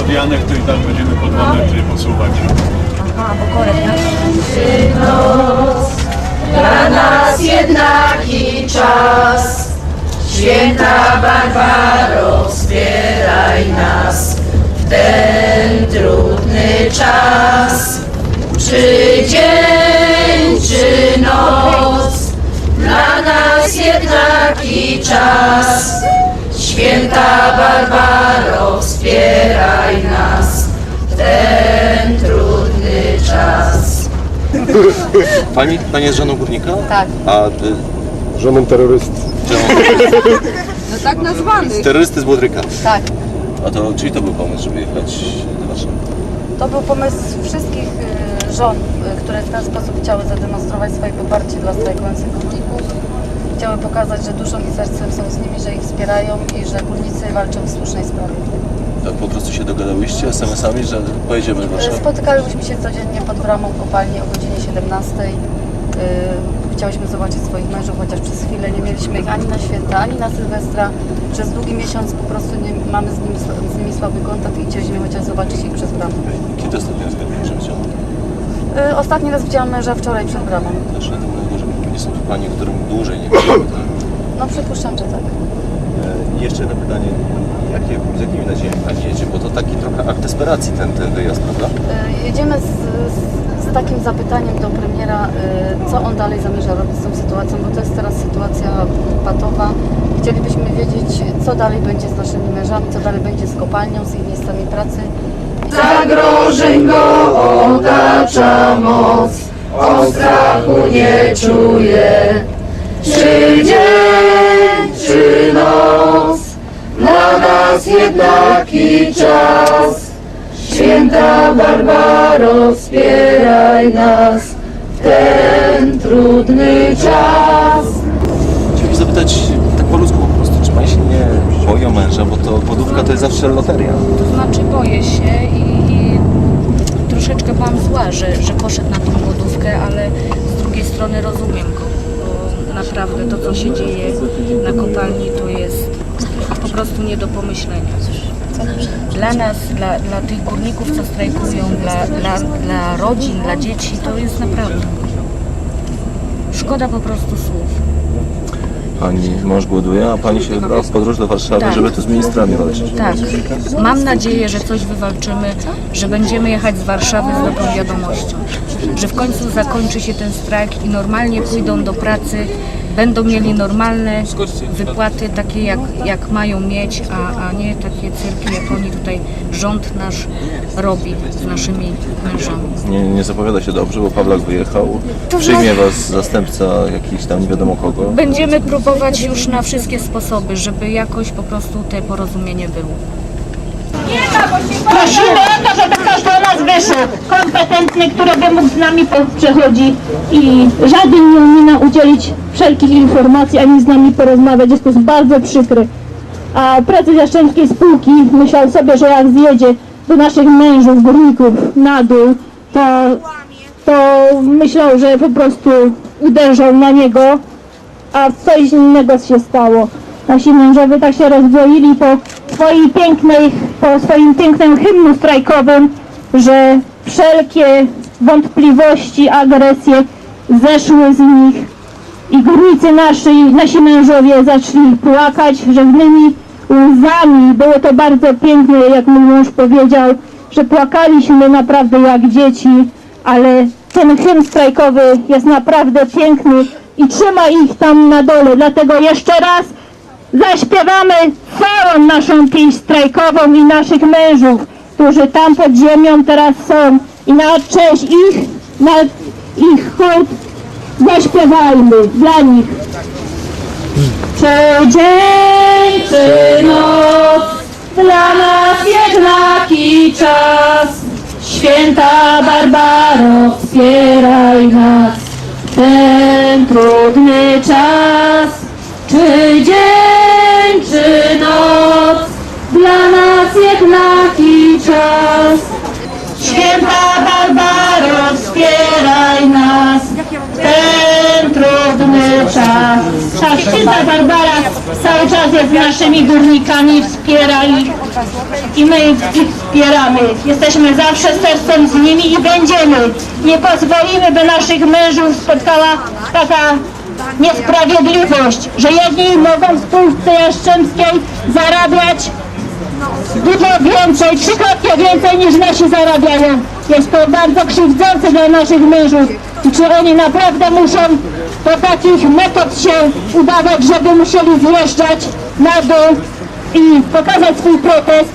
Od Janek to i tak będziemy po dwa metry posuwać. Dla nas jednaki czas, święta Barbaro, wspieraj nas w ten trudny czas. Czy dzień, czy noc, dla nas czas. Święta Barbaro, wspieraj nas w ten trudny czas. Pani, pani jest żoną górnika? Tak. A y, Żoną terrorysty. No tak nazwany. terrorysty z Łodryka. Tak. A to, czyli to był pomysł, żeby jechać do Warszawy? To był pomysł wszystkich y, żon, y, które w ten sposób chciały zademonstrować swoje poparcie dla strajkujących górników. Chciały pokazać, że duszą i sercem są z nimi, że ich wspierają i że górnicy walczą w słusznej sprawie. Tak po prostu się dogadałyście SMS-ami, że pojedziemy do Y, Warszawy? Spotykałyśmy się codziennie pod bramą kopalni o godzinie 17. Y, Chciałyśmy zobaczyć swoich mężów, chociaż przez chwilę nie mieliśmy ich ani na święta, ani na Sylwestra. Przez długi miesiąc po prostu nie mamy z nimi, z nimi słaby kontakt i chcieliśmy chociaż zobaczyć ich przez bramę. Kiedy ostatnio raz przewidziano? Y, Ostatni raz widziałam męża wczoraj przed bramą. Są tu panie, którym dłużej nie widzimy. tak? No przypuszczam, że tak. E, Jeszcze jedno pytanie. Jakie, z jakimi nadziejami Pani jedzie? Bo to taki trochę akt desperacji ten, ten wyjazd, prawda? Y, Jedziemy z, z, z takim zapytaniem do premiera, y, co on dalej zamierza robić z tą sytuacją, bo to jest teraz sytuacja patowa. Chcielibyśmy wiedzieć, co dalej będzie z naszymi mężami, co dalej będzie z kopalnią, z ich miejscami pracy. Zagrożeń go otacza moc, on strachu nie czuje. Czy dzień, czy noc, dla nas jednaki czas. Święta Barbaro, wspieraj nas w ten trudny czas. Chciałem zapytać tak po ludzku po prostu, czy Pani się nie boi o męża, bo to głodówka to jest zawsze loteria. To znaczy boję się i, zła, że, że poszedł na tą głodówkę, ale z drugiej strony rozumiem go, bo naprawdę to, co się dzieje na kopalni, to jest po prostu nie do pomyślenia. Dla nas, dla, dla tych górników, co strajkują, dla, dla, dla rodzin, dla dzieci, to jest naprawdę szkoda po prostu słów. Pani mąż głoduje, a Pani się wybrała w podróż do Warszawy, Tak. żeby tu z ministrami walczyć. Tak. Mam nadzieję, że coś wywalczymy, że będziemy jechać z Warszawy z dobrą wiadomością. Że w końcu zakończy się ten strajk i normalnie pójdą do pracy, będą mieli normalne wypłaty, takie jak, jak mają mieć, a, a nie takie cyrki, jak oni tutaj rząd nasz robi z naszymi mężami. Nie, nie zapowiada się dobrze, bo Pawlak wyjechał. To Przyjmie Was zastępca jakiś tam nie wiadomo kogo. Będziemy próbować już na wszystkie sposoby, żeby jakoś po prostu te porozumienie było. Prosimy o to, żeby ktoś do nas wyszedł, kompetentny, który by mógł z nami przechodzić i żaden nie umie nam udzielić wszelkich informacji, ani z nami porozmawiać. Jest to bardzo przykre. A prezes Jastrzębskiej Spółki myślał sobie, że jak zjedzie do naszych mężów, górników na dół, to, to myślał, że po prostu uderzą na niego, a coś innego się stało. Nasi mężowie tak się rozbroili po swojej pięknej, po swoim pięknym hymnu strajkowym, że wszelkie wątpliwości, agresje zeszły z nich i górnicy nasi, nasi mężowie zaczęli płakać rzewnymi łzami. Było to bardzo piękne, jak mój mąż powiedział, że płakaliśmy naprawdę jak dzieci, ale ten hymn strajkowy jest naprawdę piękny i trzyma ich tam na dole. Dlatego jeszcze raz zaśpiewamy całą naszą pieśń strajkową i naszych mężów, którzy tam pod ziemią teraz są i na cześć ich, na ich hołd zaśpiewajmy dla nich. Czy dzień, czy noc, dla nas jednaki czas. Święta Barbaro, wspieraj nas ten trudny czas. Czy Barbaro, wspieraj nas w ten trudny czas. Szaszczyta Barbara cały czas jest naszymi górnikami, wspiera ich i my ich wspieramy. Jesteśmy zawsze sercem z nimi i będziemy. Nie pozwolimy, by naszych mężów spotkała taka niesprawiedliwość, że jedni mogą w spółce Jastrzębskiej zarabiać dużo więcej, trzykrotnie więcej niż nasi zarabiają. Jest to bardzo krzywdzące dla naszych mężów. I czy oni naprawdę muszą do takich metod się udawać, żeby musieli zjeżdżać na dół i pokazać swój protest?